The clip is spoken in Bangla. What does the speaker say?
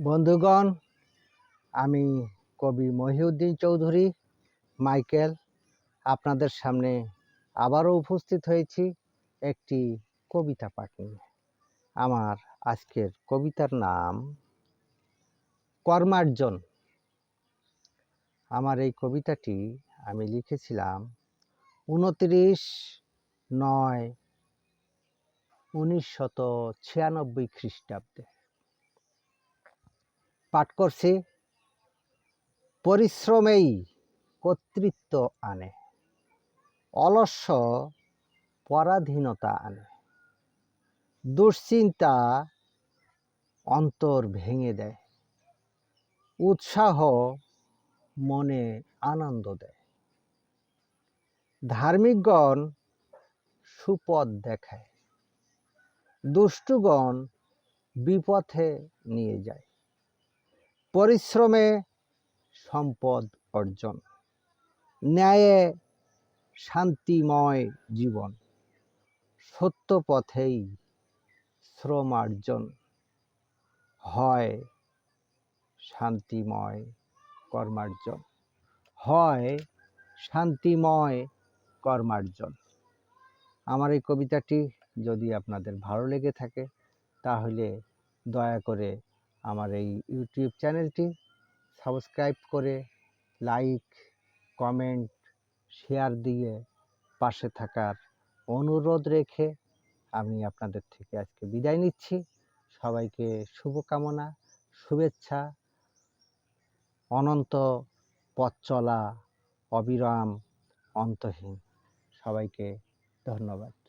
বন্ধুগণ, আমি কবি মহিউদ্দিন চৌধুরী, মাইকেল আপনাদের সামনে আবারও উপস্থিত হয়েছি একটি কবিতা পাঠ। নিয়ে আমার আজকের কবিতার নাম কর্মার্জন। আমার এই কবিতাটি আমি লিখেছিলাম উনত্রিশ নয় উনিশশত ছিয়ানব্বই খ্রিস্টাব্দে। পাঠ করছি, পরিশ্রমেই কর্তৃত্ব আনে, অলস্য পরাধীনতা আনে। দুশ্চিন্তা অন্তর ভেঙে দেয়, উৎসাহ মনে আনন্দ দেয়। ধার্মিকগণ সুপথ দেখায়, দুষ্টুগণ বিপথে নিয়ে যায়। পরিশ্রমে সম্পদ অর্জন। ন্যায়ে শান্তিময় জীবন। সত্য পথেই শ্রমার্জন। হয় শান্তিময় কর্মার্জন। হয় শান্তিময় কর্মার্জন। আমার এই কবিতাটি যদি আপনাদের ভালো লেগে থাকে, তাহলে দয়া করে আমার এই ইউটিউব চ্যানেলটি সাবস্ক্রাইব করে লাইক কমেন্ট শেয়ার দিয়ে পাশে থাকার অনুরোধ রেখে আমি আপনাদের থেকে আজকে বিদায় নিচ্ছি। সবাইকে শুভকামনা, শুভেচ্ছা, অনন্ত পথ চলা, অবিরাম, অন্তহীন। সবাইকে ধন্যবাদ।